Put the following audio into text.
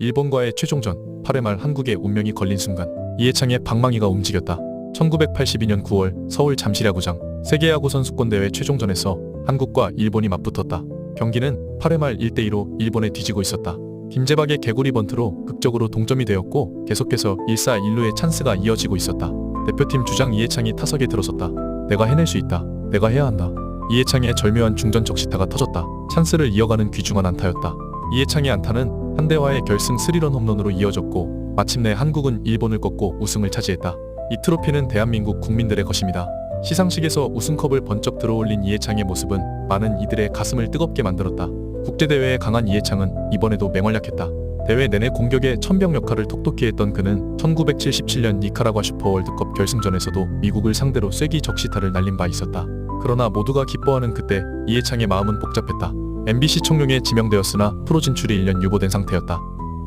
일본과의 최종전 8회 말 한국의 운명이 걸린 순간 이해창의 방망이가 움직였다. 1982년 9월 서울 잠실야구장 세계야구 선수권 대회 최종전에서 한국과 일본이 맞붙었다. 경기는 8회 말 1대2로 일본에 뒤지고 있었다. 김재박의 개구리 번트로 극적으로 동점이 되었고 계속해서 1사 1루의 찬스가 이어지고 있었다. 대표팀 주장 이해창이 타석에 들어섰다. 내가 해낼 수 있다. 내가 해야 한다. 이해창의 절묘한 중전 적 시타가 터졌다. 찬스를 이어가는 귀중한 안타였다. 이해창의 안타는 한대화의 결승 스리런 홈런으로 이어졌고 마침내 한국은 일본을 꺾고 우승을 차지했다. 이 트로피는 대한민국 국민들의 것입니다. 시상식에서 우승컵을 번쩍 들어올린 이해창의 모습은 많은 이들의 가슴을 뜨겁게 만들었다. 국제대회에 강한 이해창은 이번에도 맹활약했다. 대회 내내 공격의 천병 역할을 톡톡히 했던 그는 1977년 니카라과 슈퍼 월드컵 결승전에서도 미국을 상대로 쐐기 적시타를 날린 바 있었다. 그러나 모두가 기뻐하는 그때 이해창의 마음은 복잡했다. MBC 청룡에 지명되었으나 프로 진출이 1년 유보된 상태였다.